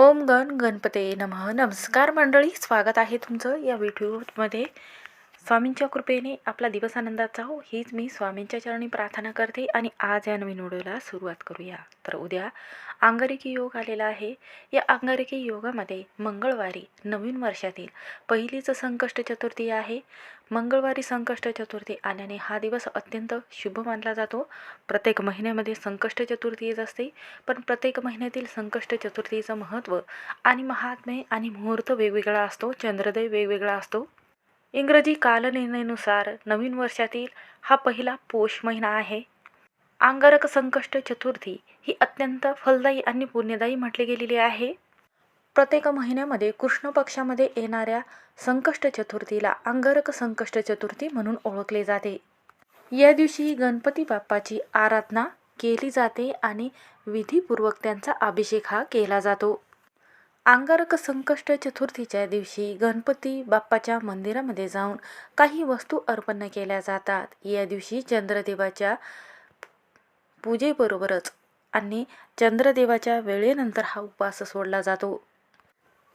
ओम गण गणपते नमः. नमस्कार मंडळी स्वागत आहे तुमचं या व्हिडिओमध्ये स्वामींच्या कृपेने आपला दिवस आनंदाचा हो हीच मी स्वामींच्या चरणी प्रार्थना करते आणि आज या नवीन व्हिडिओला सुरुवात करूया. तर उद्या अंगारिकी योग आलेला आहे. या अंगारिकी योगामध्ये मंगळवारी नवीन वर्षातील पहिलीच संकष्ट चतुर्थी आहे. मंगळवारी संकष्ट चतुर्थी आल्याने हा दिवस अत्यंत शुभ मानला जातो. प्रत्येक महिन्यामध्ये संकष्ट चतुर्थी येत असते पण प्रत्येक महिन्यातील संकष्ट चतुर्थीचं महत्त्व आणि महात्म्य आणि मुहूर्त वेगवेगळा असतो चंद्रदय वेगवेगळा असतो. इंग्रजी कालनिर्णयानुसार नवीन वर्षातील हा पहिला पोष महिना आहे. अंगारक संकष्ट चतुर्थी ही अत्यंत फलदायी आणि पुण्यदायी म्हटली गेलेली आहे. प्रत्येक महिन्यामध्ये कृष्ण पक्षामध्ये येणाऱ्या संकष्ट चतुर्थीला अंगारक संकष्ट चतुर्थी म्हणून ओळखले जाते. या दिवशी गणपती बाप्पाची आराधना केली जाते आणि विधीपूर्वक त्यांचा अभिषेक हा केला जातो. अंगारक संकष्ट चतुर्थीच्या दिवशी गणपती बाप्पाच्या मंदिरामध्ये जाऊन काही वस्तू अर्पण केल्या जातात. या दिवशी चंद्रदेवाच्या पूजेबरोबरच आणि चंद्रदेवाच्या वेळेनंतर हा उपवास सोडला जातो.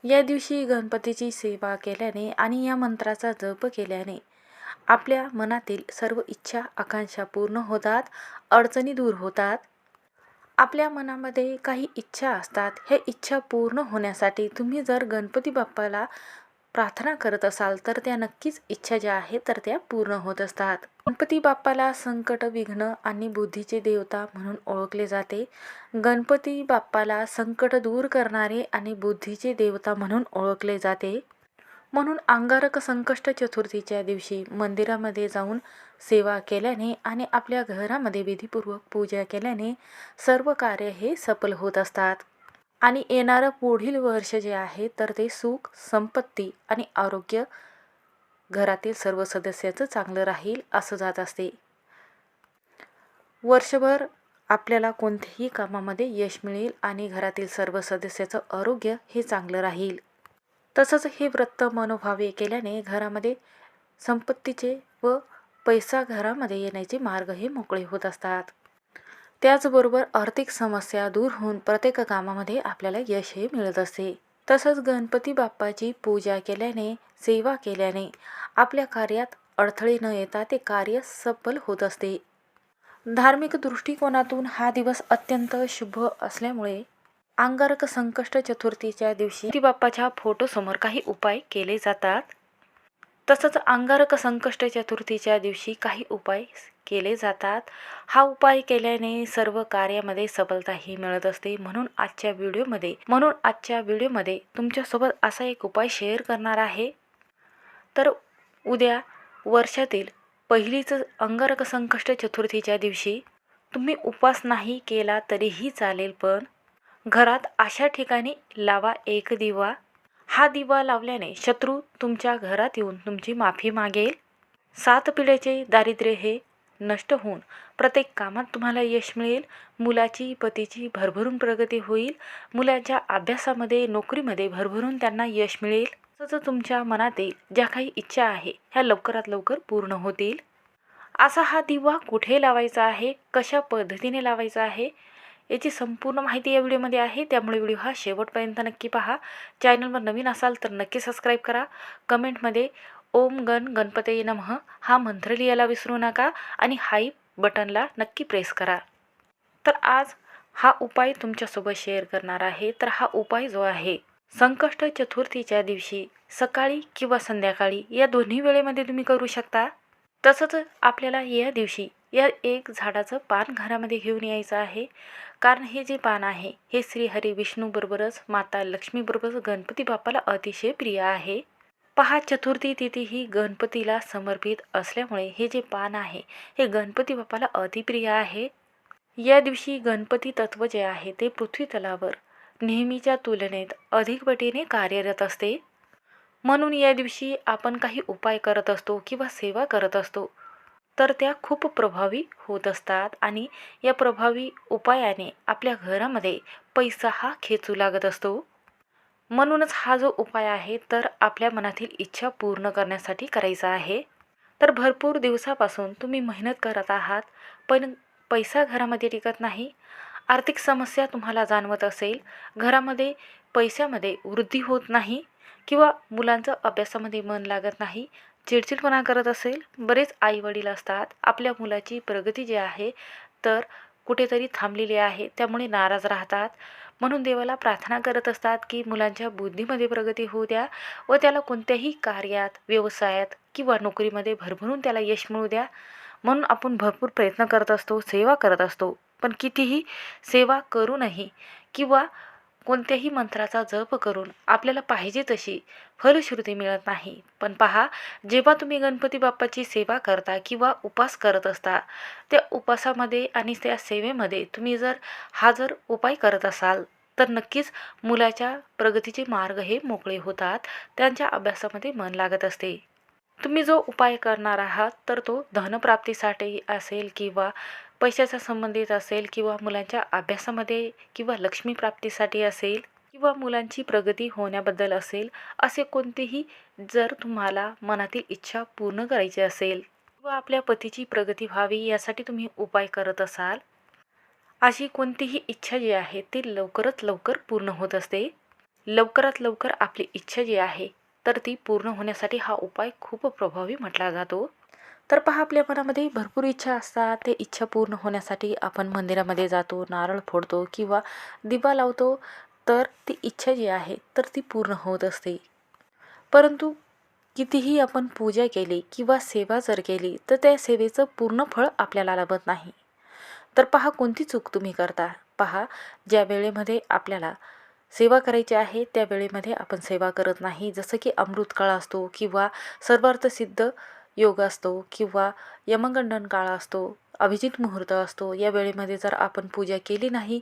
या दिवशी गणपतीची सेवा केल्याने आणि या मंत्राचा जप केल्याने आपल्या मनातील सर्व इच्छा आकांक्षा पूर्ण होतात अडचणी दूर होतात. आपल्या मनामध्ये काही इच्छा असतात. ह्या इच्छा पूर्ण होण्यासाठी तुम्ही जर गणपती बाप्पाला प्रार्थना करत असाल तर त्या नक्कीच इच्छा ज्या आहेत तर त्या पूर्ण होत असतात. गणपती बाप्पाला संकट विघ्न आणि बुद्धीचे देवता म्हणून ओळखले जाते. गणपती बाप्पाला संकट दूर करणारे आणि बुद्धीचे देवता म्हणून ओळखले जाते. म्हणून अंगारक संकष्ट चतुर्थीच्या दिवशी मंदिरामध्ये जाऊन सेवा केल्याने आणि आपल्या घरामध्ये विधीपूर्वक पूजा केल्याने सर्व कार्य हे सफल होत असतात. आणि येणारं पुढील वर्ष जे आहे तर ते सुख संपत्ती आणि आरोग्य घरातील सर्व सदस्याचं चांगलं राहील असं जात असते. वर्षभर आपल्याला कोणत्याही कामामध्ये यश मिळेल आणि घरातील सर्व सदस्याचं आरोग्य हे चांगलं राहील. तसंच हे व्रत मनोभावे केल्याने घरामध्ये संपत्तीचे व पैसा घरामध्ये येण्याचे मार्ग हे मोकळे होत असतात. त्याचबरोबर आर्थिक समस्या दूर होऊन प्रत्येक कामामध्ये आपल्याला यश हे मिळत असते. तसंच गणपती बाप्पाची पूजा केल्याने सेवा केल्याने आपल्या कार्यात अडथळे न येता ते कार्य सफल होत असते. धार्मिक दृष्टिकोनातून हा दिवस अत्यंत शुभ असल्यामुळे अंगारक संकष्ट चतुर्थीच्या दिवशी बाप्पाच्या फोटोसमोर काही उपाय केले जातात. तसंच अंगारक संकष्ट चतुर्थीच्या दिवशी काही उपाय केले जातात. हा उपाय केल्याने सर्व कार्यामध्ये सफलताही मिळत असते. म्हणून आजच्या व्हिडिओमध्ये म्हणून आजच्या व्हिडिओमध्ये तुमच्यासोबत असा एक उपाय शेअर करणार आहे. तर उद्या वर्षातील पहिलीच अंगारक संकष्ट चतुर्थीच्या दिवशी तुम्ही उपवास नाही केला तरीही चालेल पण घरात अशा ठिकाणी लावा एक दिवा. हा दिवा लावल्याने शत्रू तुमच्या घरात येऊन तुमची माफी मागेल. सात पिढ्याचे दारिद्र्य हे नष्ट होऊन प्रत्येक कामात तुम्हाला यश मिळेल. मुलाची पतीची भरभरून प्रगती होईल. मुलांच्या अभ्यासामध्ये नोकरीमध्ये भरभरून त्यांना यश मिळेल. तसंच तुमच्या मनातील ज्या काही इच्छा आहे ह्या लवकरात लवकर पूर्ण होतील. असा हा दिवा कुठे लावायचा आहे? कशा पद्धतीने लावायचा आहे? याची संपूर्ण माहिती या व्हिडिओमध्ये आहे. त्यामुळे व्हिडिओ हा शेवटपर्यंत नक्की पहा. चॅनलवर नवीन असाल तर नक्की सबस्क्राईब करा. कमेंटमध्ये ओम गण गणपती नमः हा मंत्र लिहायला विसरू नका आणि हाई बटनला नक्की प्रेस करा. तर आज हा उपाय तुमच्यासोबत शेअर करणार आहे. तर हा उपाय जो आहे संकष्ट चतुर्थीच्या दिवशी सकाळी किंवा संध्याकाळी या दोन्ही वेळेमध्ये तुम्ही करू शकता. तसंच आपल्याला या दिवशी या एक झाडाचं पान घरामध्ये घेऊन यायचं आहे. कारण हे जे पान आहे हे श्रीहरी विष्णूबरोबरच माता लक्ष्मीबरोबरच गणपती बाप्पाला अतिशय प्रिय आहे. पहा चतुर्थी तिथी ही गणपतीला समर्पित असल्यामुळे हे जे पान आहे हे गणपती बाप्पाला अतिप्रिय आहे. या दिवशी गणपती तत्व जे आहे ते पृथ्वी तलावर नेहमीच्या तुलनेत अधिक पटीने कार्यरत असते. म्हणून या दिवशी आपण काही उपाय करत असतो किंवा सेवा करत असतो. तर त्या खूप प्रभावी होत असतात आणि या प्रभावी उपायाने आपल्या घरामध्ये पैसा हा खेचू लागत असतो. म्हणूनच हा जो उपाय आहे तर आपल्या मनातील इच्छा पूर्ण करण्यासाठी करायचा आहे. तर भरपूर दिवसापासून तुम्ही मेहनत करत आहात पण पैसा घरामध्ये टिकत नाही. आर्थिक समस्या तुम्हाला जाणवत असेल. घरामध्ये पैशामध्ये वृद्धी होत नाही. किंवा मुलांचं अभ्यासामध्ये मन लागत नाही चिडचिडपणा करत असेल बरेच आईवडील असतात. आपल्या मुलाची प्रगती जी आहे तर कुठेतरी थांबलेली आहे त्यामुळे नाराज राहतात. म्हणून देवाला प्रार्थना करत असतात की मुलांच्या बुद्धीमध्ये प्रगती होऊ द्या व त्याला कोणत्याही कार्यात व्यवसायात किंवा नोकरीमध्ये भरभरून त्याला यश मिळू द्या. म्हणून आपण भरपूर प्रयत्न करत असतो सेवा करत असतो. पण कितीही सेवा करूनही किंवा कोणत्याही मंत्राचा जप करून आपल्याला पाहिजे तशी फलश्रुती मिळत नाही. पण पहा जेव्हा तुम्ही गणपती बाप्पाची सेवा करता किंवा उपास करत असता त्या उपासामध्ये आणि त्या सेवेमध्ये तुम्ही जर हा जर उपाय करत असाल तर नक्कीच मुलाच्या प्रगतीचे मार्ग हे मोकळे होतात त्यांच्या अभ्यासामध्ये मन लागत असते. तुम्ही जो उपाय करणार आहात तर तो धनप्राप्तीसाठी असेल किंवा पैशाच्या संबंधित असेल किंवा मुलांच्या अभ्यासामध्ये किंवा लक्ष्मी प्राप्तीसाठी असेल किंवा मुलांची प्रगती होण्याबद्दल असेल असे कोणतेही जर तुम्हाला मनातील इच्छा पूर्ण करायची असेल किंवा आपल्या पतीची प्रगती व्हावी यासाठी तुम्ही उपाय करत असाल अशी कोणतीही इच्छा जी आहे ती लवकरात लवकर पूर्ण होत असते. लवकरात लवकर आपली इच्छा जी आहे तर ती पूर्ण होण्यासाठी हा उपाय खूप प्रभावी म्हटला जातो. तर पहा आपल्या मनामध्ये भरपूर इच्छा असतात. ते इच्छा पूर्ण होण्यासाठी आपण मंदिरामध्ये जातो नारळ फोडतो किंवा दिवा लावतो. तर ती इच्छा जी आहे तर ती पूर्ण होत असते. परंतु कितीही आपण पूजा केली किंवा सेवा जर केली तर त्या सेवेचं पूर्ण फळ आपल्याला लाभत नाही. तर पहा कोणती चूक तुम्ही करता? पहा ज्या वेळेमध्ये आपल्याला सेवा करायची आहे त्या वेळेमध्ये आपण सेवा करत नाही. जसं की अमृतकाळ असतो किंवा सर्वार्थसिद्ध योग असतो किंवा यमगंडन काळ असतो अभिजित मुहूर्त असतो या वेळेमध्ये जर आपण पूजा केली नाही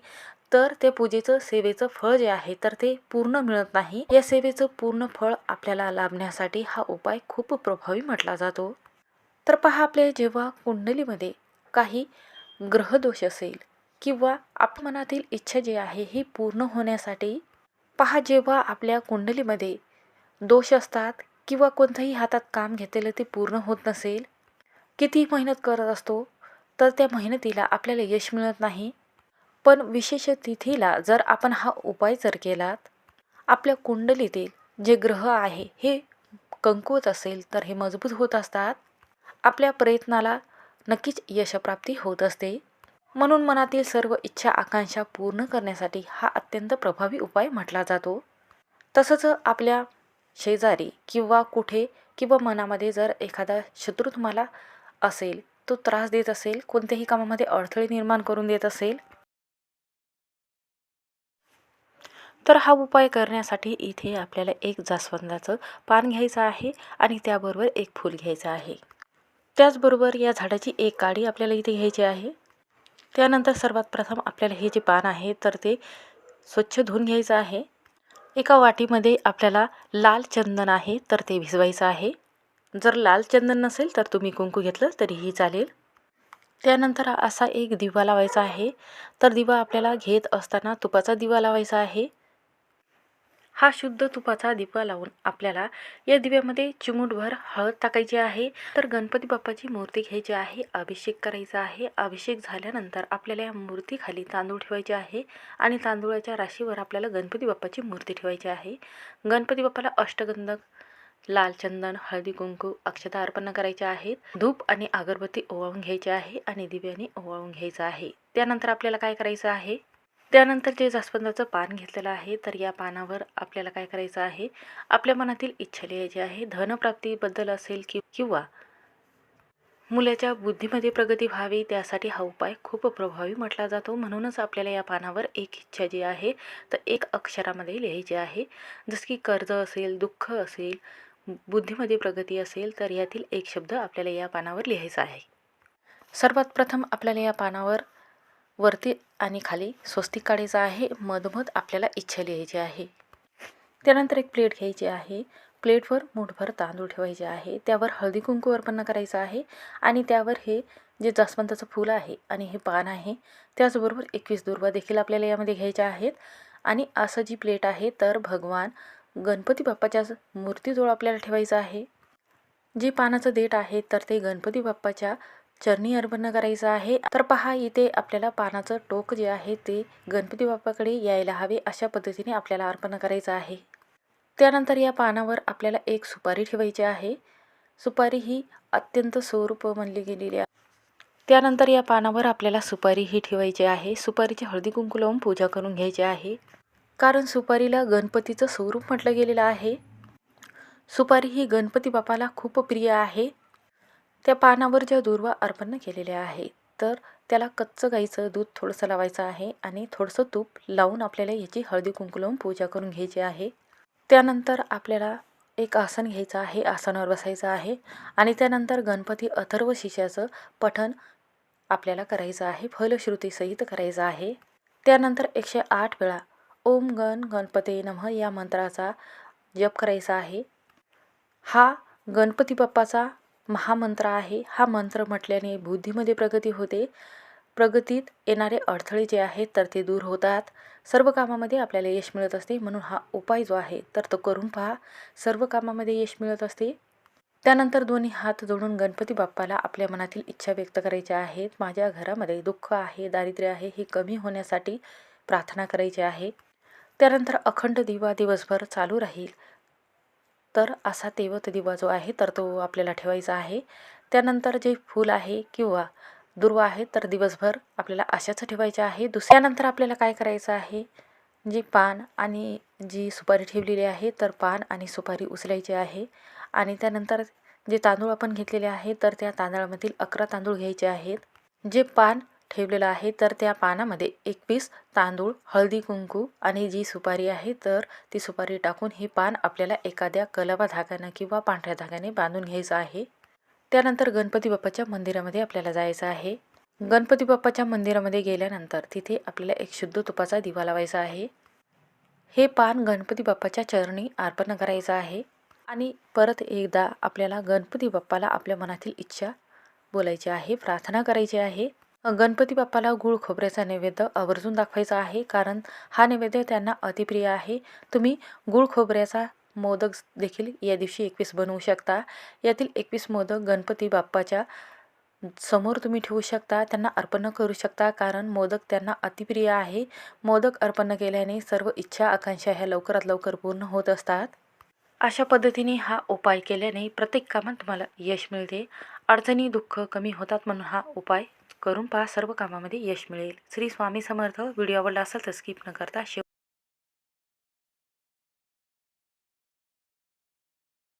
तर त्या पूजेचं सेवेचं फळ जे आहे तर ते पूर्ण मिळत नाही. या सेवेचं पूर्ण फळ आपल्याला लाभण्यासाठी हा उपाय खूप प्रभावी म्हटला जातो. तर पहा आपल्या जेव्हा कुंडलीमध्ये काही ग्रहदोष असेल किंवा आप मनातील इच्छा जी आहे ही पूर्ण होण्यासाठी पहा जेव्हा आपल्या कुंडलीमध्ये दोष असतात किंवा कोणतंही हातात काम घेतलेलं ते पूर्ण होत नसेल किती मेहनत करत असतो तर त्या मेहनतीला आपल्याला यश मिळत नाही. पण विशेष तिथीला जर आपण हा उपाय जर केलात आपल्या कुंडलीतील जे ग्रह आहे हे कमकुवत असेल तर हे मजबूत होत असतात. आपल्या प्रयत्नाला नक्कीच यशप्राप्ती होत असते. म्हणून मनातील सर्व इच्छा आकांक्षा पूर्ण करण्यासाठी हा अत्यंत प्रभावी उपाय म्हटला जातो. तसंच आपल्या शेजारी किंवा कुठे किंवा मनामध्ये जर एखादा शत्रू तुम्हाला असेल तो त्रास देत असेल कोणत्याही कामामध्ये अडथळे निर्माण करून देत असेल तर हा उपाय करण्यासाठी इथे आपल्याला एक जास्वंदाचं पान घ्यायचं आहे आणि त्याबरोबर एक फूल घ्यायचं आहे. त्याचबरोबर या झाडाची एक काडी आपल्याला इथे घ्यायची आहे. त्यानंतर सर्वात प्रथम आपल्याला हे जे पान आहे तर ते स्वच्छ धुवून घ्यायचं आहे. एका वाटीमध्ये आपल्याला लाल चंदन आहे तर ते भिजवायचं आहे. जर लाल चंदन नसेल तर तुम्ही कुंकू घेतलं तरीही चालेल. त्यानंतर असा एक दिवा लावायचा आहे. तर दिवा आपल्याला घेत असताना तुपाचा दिवा लावायचा आहे. हा शुद्ध तुपाचा दिवा लावून आपल्याला या दिव्यामध्ये चिमूटभर हळद टाकायची आहे. तर गणपती बाप्पाची मूर्ती घ्यायची आहे अभिषेक करायचा आहे. अभिषेक झाल्यानंतर आपल्याला या मूर्तीखाली तांदूळ ठेवायचे आहे आणि तांदूळाच्या राशीवर आपल्याला गणपती बाप्पाची मूर्ती ठेवायची आहे. गणपती बाप्पाला अष्टगंधक लाल चंदन हळदी कुंकू अक्षता अर्पण करायच्या आहेत. धूप आणि अगरबत्ती ओवाळून घ्यायची आहे आणि दिव्याने ओवाळून घ्यायचं आहे. त्यानंतर आपल्याला काय करायचं आहे? त्यानंतर जे जास्वंदाचं पान घेतलेलं आहे. तर या पानावर आपल्याला काय करायचं आहे? आपल्या मनातील इच्छा लिहायची आहे. धनप्राप्तीबद्दल असेल कि किंवा मुलाच्या बुद्धीमध्ये प्रगती व्हावी त्यासाठी हा उपाय खूप प्रभावी म्हटला जातो. म्हणूनच आपल्याला या पानावर एक इच्छा जी आहे तर एक अक्षरामध्ये लिहायची आहे. जसं की कर्ज असेल दुःख असेल बुद्धीमध्ये प्रगती असेल तर यातील एक शब्द आपल्याला या पानावर लिहायचा आहे. सर्वात प्रथम आपल्याला या पानावर वरती आणि खाली स्वस्तिक काढायचं आहे. मधमध आपल्याला इच्छा लिहायची आहे. त्यानंतर एक प्लेट घ्यायची आहे. प्लेटवर मुठभर तांदूळ ठेवायचे आहे. त्यावर हळदी कुंकू अर्पण करायचं आहे. आणि त्यावर हे जे जास्वंदाचं फूल आहे आणि हे पान आहे त्याचबरोबर एकवीस दुर्वा देखील आपल्याला यामध्ये घ्यायच्या आहेत. आणि असं जी प्लेट आहे तर भगवान गणपती बाप्पाच्या मूर्तीजवळ आपल्याला ठेवायचं आहे. जे पानाचं देठ आहे तर ते गणपती बाप्पाच्या चरणी अर्पण करायचं आहे. तर पहा इथे आपल्याला पानाचं टोक जे आहे ते गणपती बाप्पाकडे यायला हवे अशा पद्धतीने आपल्याला अर्पण करायचं आहे. त्यानंतर या पानावर आपल्याला एक सुपारी ठेवायची आहे. सुपारी ही अत्यंत स्वरूप म्हणली गेलेली आहे. त्यानंतर या पानावर आपल्याला सुपारी ही ठेवायची आहे. सुपारीची हळदी कुंकू लावून पूजा करून घ्यायची आहे. कारण सुपारीला गणपतीचं स्वरूप म्हटलं गेलेलं आहे. सुपारी ही गणपती बापाला खूप प्रिय आहे. त्या पानावर ज्या दुर्वा अर्पण केलेल्या आहे तर त्याला कच्चं गाईचं दूध थोडंसं लावायचं आहे आणि थोडंसं तूप लावून आपल्याला याची हळदी कुंकू लावून पूजा करून घ्यायची आहे. त्यानंतर आपल्याला एक आसन घ्यायचं आहे आसनावर बसायचं आहे आणि त्यानंतर गणपती अथर्व शिष्याचं पठण आपल्याला करायचं आहे फलश्रुतीसहित करायचं आहे. त्यानंतर एकशे आठ वेळा ओम गण गणपती नमः या मंत्राचा जप करायचा आहे. हा गणपती बाप्पाचा महामंत्र आहे. हा मंत्र म्हटल्याने बुद्धीमध्ये प्रगती होते. प्रगतीत येणारे अडथळे जे आहेत तर ते दूर होतात. सर्व कामामध्ये आपल्याला यश मिळत असते म्हणून हा उपाय जो आहे तर तो करून पहा. सर्व कामामध्ये यश मिळत असते. त्यानंतर दोन्ही हात जोडून गणपती बाप्पाला आपल्या मनातील इच्छा व्यक्त करायच्या आहेत. माझ्या घरामध्ये दुःख आहे दारिद्र्य आहे हे कमी होण्यासाठी प्रार्थना करायची आहे. त्यानंतर अखंड दिवा दिवसभर चालू राहील. तर असा तेवत दिवा जो आहे तर तो आपल्याला ठेवायचा आहे. त्यानंतर जे फूल आहे किंवा दुर्वा आहे तर दिवसभर आपल्याला अशाच ठेवायचे आहे. दुसऱ्यानंतर आपल्याला काय करायचं आहे? जे पान आणि जी सुपारी ठेवलेली आहे तर पान आणि सुपारी उचलायची आहे. आणि त्यानंतर जे तांदूळ आपण घेतलेले आहे तर त्या तांदळामधील अकरा तांदूळ घ्यायचे आहेत. जे पान ठेवलेलं आहे. तर त्या पानामध्ये एक पीस तांदूळ हळदी कुंकू आणि जी सुपारी आहे तर ती सुपारी टाकून हे पान आपल्याला एखाद्या कलवा धाग्यानं किंवा पांढऱ्या धाग्याने बांधून घ्यायचं आहे. त्यानंतर गणपती बाप्पाच्या मंदिरामध्ये आपल्याला जायचं आहे. गणपती बाप्पाच्या मंदिरामध्ये गेल्यानंतर तिथे आपल्याला एक शुद्ध तुपाचा दिवा लावायचा आहे. हे पान गणपती बाप्पाच्या चरणी अर्पण करायचं आहे आणि परत एकदा आपल्याला गणपती बाप्पाला आपल्या मनातील इच्छा बोलायची आहे प्रार्थना करायची आहे. गणपती बाप्पाला गुळ खोबऱ्याचा नैवेद्य आवर्जून दाखवायचा आहे कारण हा नैवेद्य त्यांना अतिप्रिय आहे. तुम्ही गुळ खोबऱ्याचा मोदक देखील या दिवशी एकवीस बनवू शकता. यातील एकवीस मोदक गणपती बाप्पाच्या समोर तुम्ही ठेवू शकता. त्यांना अर्पण करू शकता कारण मोदक त्यांना अतिप्रिय आहे. मोदक अर्पण केल्याने सर्व इच्छा आकांक्षा ह्या लवकरात लवकर पूर्ण होत असतात. अशा पद्धतीने हा उपाय केल्याने प्रत्येक कामात तुम्हाला यश मिळते. अडचणी दुःख कमी होतात म्हणून हा उपाय करून पहा सर्व कामामध्ये यश मिळेल. श्री स्वामी समर्थ व्हिडिओ आवडला असेल तर स्किप न करता शेव